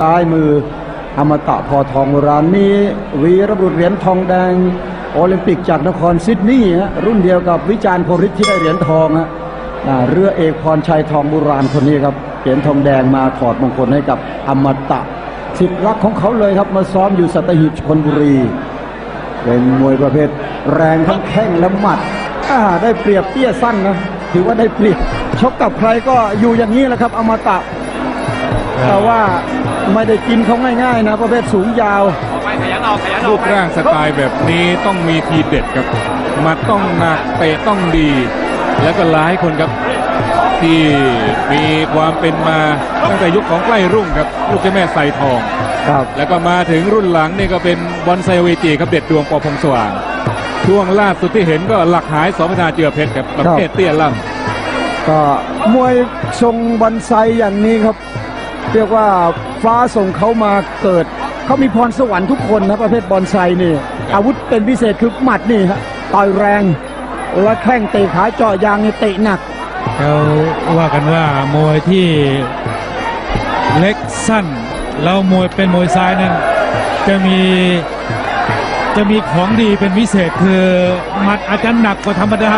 ซ้ายมืออมตะพอทองโบราณมีวีรบุรุษเหรียญทองแดง โอลิมปิกจากนครซิดนีย์ฮะรุ่นเดียวกับวิจารณ์พริตที่ได้เหรียญทองฮะเรือเอกพรชัยทองโบราณคนนี้ครับเหรียญทองแดงมาถอดมงคลให้กับอมตะสิทธิ์รักของเขาเลยครับมาซ้อมอยู่สัตหีบชนบุรี เป็นมวยประเภทแรงทั้งแข้งและหมัดอ่าได้เปรียบเตี้ยสั้นนะถือว่าได้เปรียบชกกับใครก็อยู่อย่างนี้แหละครับอมตะ แต่ว่าไม่ได้กินเขาง่ายๆนะประเภทสูงยาวไปขยันออกขยันอรูอกปร่างสไตล์แบบนี้ต้องมีทีเด็ดครับหมัดต้องหนักเตะต้องดี แล้วก็หลายคนครับ ที่มีความเป็นมาตั้งแต่ยุคของใกล้รุ่งครับ ลูกเจ้าแม่ไซทอง ครับ แล้วก็มาถึงรุ่นหลังนี่ก็เป็นบอลไซเวจีครับเด็ดดวงปอพงสว่าง ช่วงล่าสุดที่เห็นก็หลักหายสองพนาเจือเพชรครับประเภทเตี้ยล่ำก็มวยทรงบอนไซอย่างนี้ครับ เรียกว่าฟ้าส่งเขามาเกิด เขามีพรสวรรค์ทุกคนนะประเภทบอนไซนี่ อาวุธเป็นพิเศษคือหมัดนี่ฮะต่อยแรง และแข้งเตะขาเจาะยางนี่เตะหนักเขาว่ากันว่ามวยที่เล็กสั้น แล้วมวยเป็นมวยซ้ายนั้นจะมีจะมีของดีเป็นพิเศษคือหมัดอาจจะหนักกว่าธรรมดา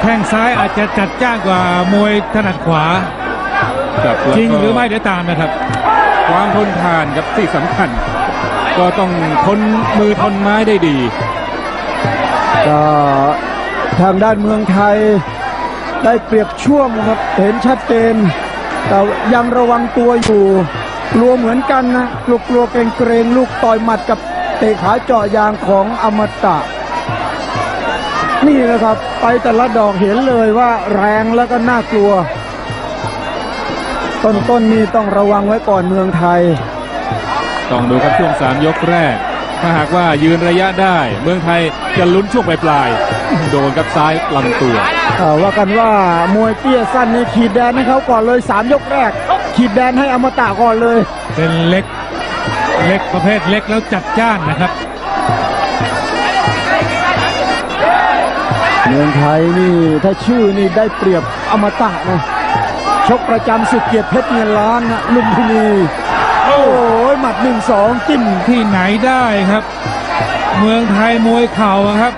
แข้งซ้ายอาจจะจัดจ้านกว่ามวยถนัดขวา ครับแล้วก็จริงหรือไม่เดี๋ยวตามนะครับ ความทนทานครับที่สำคัญ ก็ต้องทนมือทนไม้ได้ดี ก็ทางด้านเมืองไทยได้เปรียบช่วงครับเห็นชัดเจน แต่ยังระวังตัวอยู่ กลัวเหมือนกันนะกลัวกลัวเกรงเกรงลูกต่อยหมัดกับเตะขาเจาะยางของอมตะ นี่แหละครับ ไปแต่ละดอกเห็นเลยว่าแรงแล้วก็น่ากลัว ต้นต้นนี่ต้องระวังไว้ก่อนเมืองไทย ต้องดูครับช่วง 3 ยกแรก ถ้าหากว่ายืนระยะได้ เมืองไทยจะลุ้นช่วงปลายๆโดนกับซ้ายลำตัวอ่าว่ากันว่ามวยเตี้ยสั้นนี่ขีดแดนให้เขาก่อนเลยสามยกแรก ขีดแดนให้อมตะก่อนเลย เป็นเล็กเล็กประเภทเล็กแล้วจัดจ้านนะครับ เมืองไทยนี่ถ้าชื่อนี่ได้เปรียบอมตะนะ ชกประจำสุดเกียรติเพชรเงินล้านนะลุมพินีโอ้ยหมัดหนึ่งสองจิ้มที่ไหนได้ครับ เมืองไทยมวยเข่าอะครับ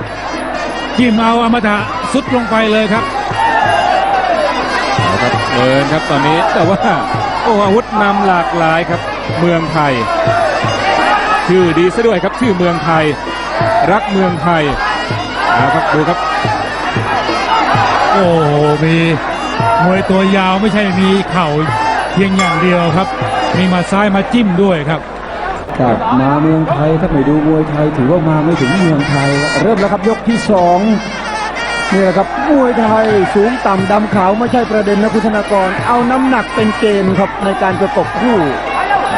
จิ้มเอาอมตะสุดลงไปเลยครับนะครับเดินครับตอนนี้แต่ว่าโอ้อาวุธนำหลากหลายครับ เมืองไทย ชื่อดีซะด้วยครับชื่อเมืองไทย รักเมืองไทยนะครับดูครับ โอ้โหมี มวยตัวยาวไม่ใช่มีเข่าเพียงอย่างเดียวครับ มีหมาซ้ายมาจิ้มด้วยครับครับมาเมืองไทยถ้าไม่ดูมวยไทยถือว่ามาไม่ถึงเมืองไทย เริ่มแล้วครับยกที่สองนี่แหละครับมวยไทยสูงต่ำดำขาวไม่ใช่ประเด็นนะคุณธนากร เอาน้ำหนักเป็นเกณฑ์ครับในการประกบคู่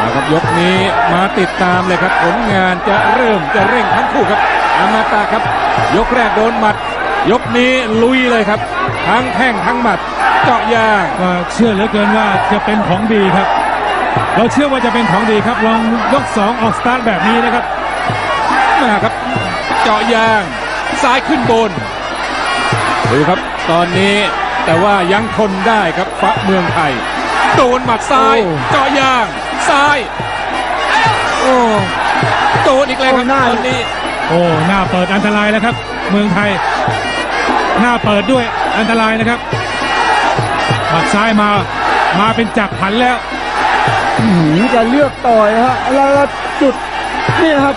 นะครับยกนี้มาติดตามเลยครับผลงานจะเริ่มจะเร่งทั้งคู่ครับอามาตาครับ ยกแรกโดนหมัด ยกนี้ลุยเลยครับ ทั้งแข้งทั้งหมัด เจาะยางก็เชื่อเหลือเกินว่าจะเป็นของดีครับ เราเชื่อว่าจะเป็นของดีครับลองยกสองออกสตาร์ทแบบนี้นะครับมาครับ เจาะยางซ้ายขึ้นบนดูครับ ตอนนี้แต่ว่ายังทนได้ครับฟ้าเมืองไทย โดนหมัดซ้ายโอ้เจาะยางซ้ายโอ้โดนอีกแล้วครับโอ้หน้าตอนนี้ โอ้หน้าเปิดอันตรายแล้วครับ เมืองไทย หน้าเปิดด้วยอันตรายนะครับ หมัดซ้ายมา มาเป็นจักรผันแล้วอื้อหือจะเลือกต่อยฮะแล้วจุดนี่ครับ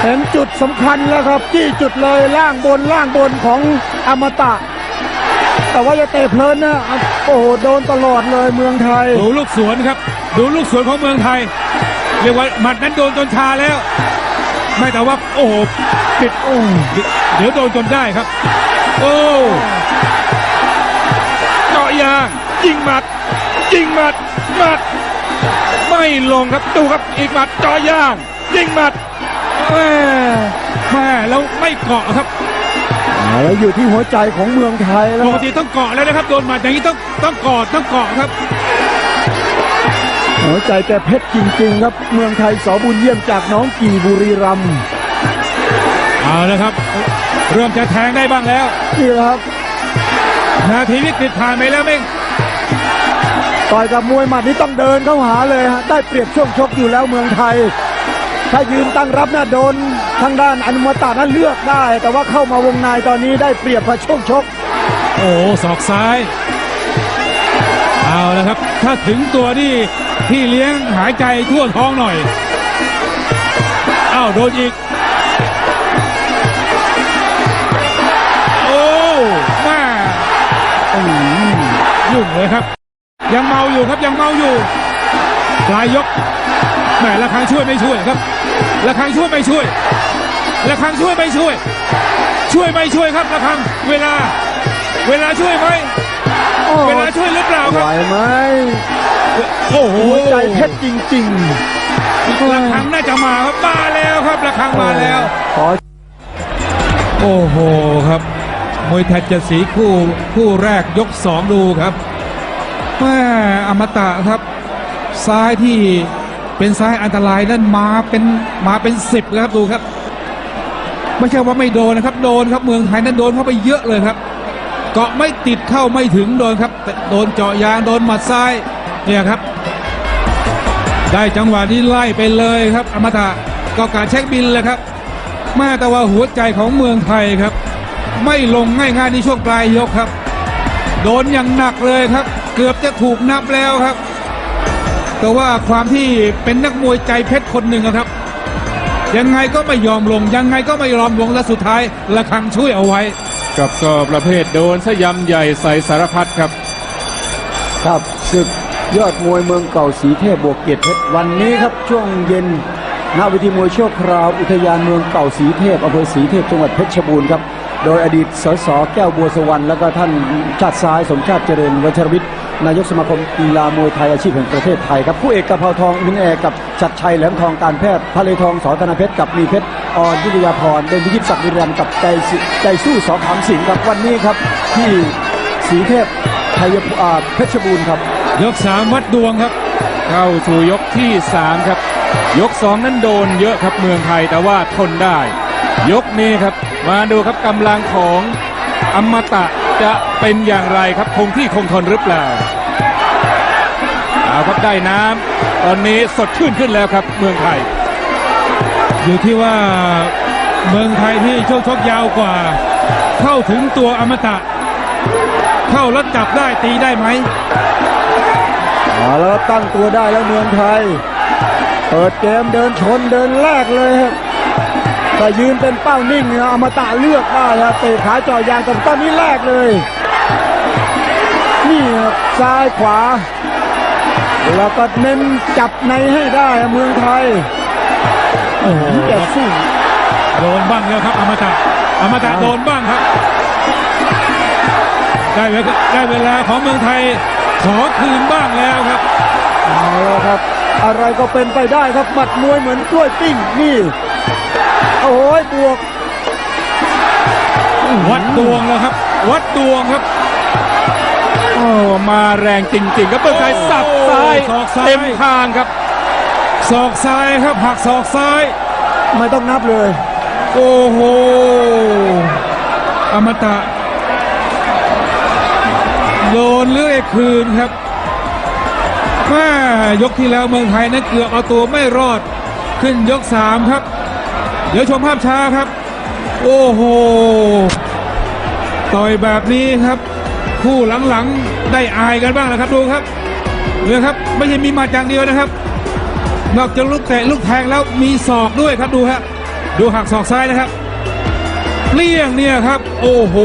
เห็นจุดสำคัญแล้วครับจี้จุดเลยล่างบนล่างบนของอมตะ แต่ว่าจะเตะเพลินนะโอ้โหโดนตลอดเลยเมืองไทย ดูลูกสวนครับ ดูลูกสวนของเมืองไทย เรียกว่าหมัดนั้นโดนจนชาแล้ว ไม่แต่ว่า โอ้โหปิดโอ้เดี๋ยวโดนจนได้ครับ โอ้เจาะ ยางยิงหมัดยิงหมัดหมัด ไม่ลงครับดูครับอีกหมัดเจาะยางยิงหมัดแม่แม่แล้วไม่เกาะครับแล้วอยู่ที่หัวใจของเมืองไทยแล้ปวกติต้องเกาะแล้วนะครับโดนหมัดอย่างนี้ต้องต้องกอดต้องเกาะครับ หัวใจแกเพชรจริง ๆ ครับ เมืองไทยสอบุญเยี่ยมจากน้องกี่บุรีรัมย์เอาแล้วครับ เริ่มจะแทงได้บ้างแล้วนี่แหละครับนาทีวิกฤตผ่านไปแล้วไม่ ต่อยกับมวยหมัดนี้ต้องเดินเข้าหาเลยฮะได้เปรียบช่วงชกอยู่แล้วเมืองไทย ถ้ายืนตั้งรับน่ะโดนทางด้านอนุมาตานั้นเลือกได้ แต่ว่าเข้ามาวงในตอนนี้ได้เปรียบพอช่วงชก โอ้โหศอกซ้าย เอาล้วครับ ถ้าถึงตัวนี่พี่เลี้ยงหายใจทั่วท้องหน่อย อ้าวโดนอีก โอ้แม่อื้อหือยุ่งเลยครับ ยังเมาอยู่ครับยังเมาอยู่ปลายยกแหมละครังช่วยไม่ช่วยครับละครังช่วยไม่ช่วยละครังช่วยไม่ช่วย ช่วยไม่ช่วยครับละครังเวลา เวลาช่วยไหมโอ้เวลาช่วยหรือเปล่าคไหวรับไหมโอ้โหหัวใจเพชรจริงระฆังน่าจะมาครับมาแล้วครับระฆังๆมาแล้วขอโอ้โหครับมวยไทยเจ็ดสีคู่คู่แรกยกสองดูครับ แม่อมตะครับ ซ้ายที่เป็นซ้ายอันตรายนั่นมาเป็นมาเป็นสิบครับดูครับ ไม่ใช่ว่าไม่โดนนะครับ โดนครับเมืองไทยนั้นโดนเข้าไปเยอะเลยครับ เกาะไม่ติดเข้าไม่ถึงโดนครับแต่โดนเจาะยางโดนหมัดซ้ายเนี่ยครับ ได้จังหวะนี้ไล่ไปเลยครับ อมตะก็การเช็คบินเลยครับแม่แต่ว่าหัวใจของเมืองไทยครับ ไม่ลงง่ายๆในช่วงปลายยกครับ โดนอย่างหนักเลยครับ เกือบจะถูกนับแล้วครับ แต่ว่าความที่เป็นนักมวยใจเพชรคนหนึ่งอะครับ ยังไงก็ไม่ยอมลง ยังไงก็ไม่ยอมลงและสุดท้ายระฆังช่วยเอาไว้ กับก็ประเภทโดนสยำใหญ่ใส่สารพัดครับ ครับศึกยอดมวยเมืองเก่าสีเทพบวกเกียรติเพชรวันนี้ครับช่วงเย็นณเวิธีมวยชั่วคราวอุทยานเมืองเก่าสีเทพอำเภอสีเทพจังหวัดเพชรบูรณ์ครับ โดยอดีตสสแก้วบัวสวรรค์แล้วก็ท่านชาติซ้ายสมชาติเจริญวัชรวิทย์นายกสมาคมกีฬามวยไทยอาชีพแห่งประเทศไทยครับผู้เอกกระเพาทองอินแอร์กับชัดชัยแหลมทองการแพทย์ทะเลทองสอธนเพชรกับมีเพชรออนยุทธยาพรเป็นพิชิตศักดิ์วิรันกับใจสิใจสู้สอขามสิงห์ครับวันนี้ครับที่สีเทพไทยภูอาเพชรบูรณ์ครับ ยกสามวัดดวงครับ เข้าสู่ยกที่3ครับ ยก2นั้นโดนเยอะครับเมืองไทยแต่ว่าทนได้ ยกนี้ครับ มาดูครับกำลังของอมตะจะเป็นอย่างไรครับคงที่คงทนหรือเปล่าเอาครับได้น้ำตอนนี้สดชื่นขึ้นแล้วครับ เมืองไทย อยู่ที่ว่าเมืองไทยที่โชคชกยาวกว่า เข้าถึงตัวอมตะ เข้าแล้วจับได้ตีได้ไหมเอาแล้วตั้งตัวได้แล้วเมืองไทย เปิดเกมเดินชนเดินแลกเลยครับ แต่ยืนเป็นเป้านิ่งนะอมตะเลือกได้ครับเตะขาเจ่อยางแต่ตอนนี้แลกเลย นี่ครับซ้ายขวา แล้วก็เน้นจับในให้ได้ครับเมืองไทยโอ้โหแต่สู้โดนบ้างแล้วครับอมตะอมตะโดนบ้างครับ ได้เวลาได้เวลาของเมืองไทยขอคืนบ้างแล้วครับเอาแล้วครับ อะไรก็เป็นไปได้ครับหมัดมวยเหมือนกล้วยปิ้งนี่ โอ้ยบวก วัดดวงแล้วครับ วัดดวงครับโอ้มาแรงจริงๆครับเมืองไทยสับซ้ายศอกซ้าย เต็มทางครับศอกซ้ายครับหักศอกซ้าย ไม่ต้องนับเลย โอ้โห อมตะโดนเลื่อยคืนครับแม่ยกที่แล้วเมืองไทยนั้นเกือบเอาตัวไม่รอด ขึ้นยกสามครับ เดี๋ยวชมภาพช้าครับ โอ้โห ต่อยแบบนี้ครับ คู่หลังๆ ได้อายกันบ้างแล้วครับดูครับเรือครับไม่ใช่มีมาจางเดียวนะครับ นอกจากลูกเตะลูกแทงแล้วมีศอกด้วยครับดูฮะดูหักศอกซ้ายนะครับเลี่ยงเนี่ยครับ โอ้โห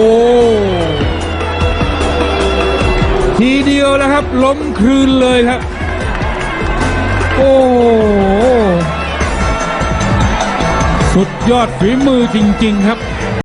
ทีเดียวแล้วครับ ล้มคืนเลยครับ โอ้โห สุดยอดฝีมือจริง ๆ ครับ